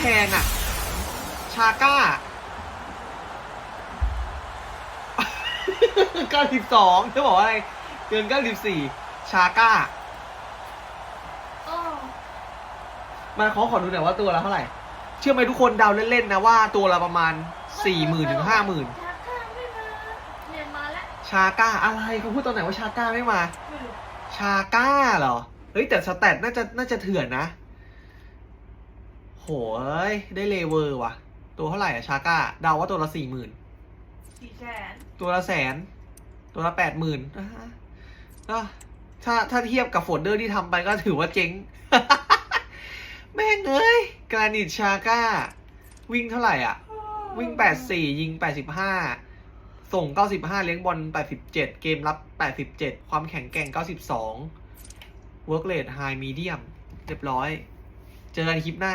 แพงอะ ชาก้าเก้าสิบสองจะบอกว่าอะไร เกินเก้าสิบสี่ชาก้าโอ้มาขอขอดูหน่อยว่าตัวละเท่าไหร่ เชื่อไหมทุกคนเดาเล่นๆนะว่าตัวละประมาณสี่หมื่นถึงห้าหมื่นชาก้าไม่มาเนี่ยมาแล้วชาก้าอะไรเขาพูดตอนไหนว่าชาก้าไม่มาไม่รู้ชาก้าเหรอ เฮ้ยแต่สแตทน่าจะน่าจะเถื่อนนะ โหยได้เลเวอร์ว่ะ ตัวเท่าไหร่อะชาก้าเดาว่าตัวละสี่หมื่นสี่แสนตัวละแสน ตัวละแปดหมื่นก็ถ้าถ้าเทียบกับโฟลเดอร์ที่ทำไปก็ถือว่าเจ๊ง แม่งเอ้ยกรานิตชาก้า วิ่งเท่าไหร่อะ วิ่ง84ยิง85ส่ง95เลี้ยงบอล87เกมรับ87ความแข็งแกร่ง92 work rate high medium เรียบร้อย เจอกันคลิปหน้า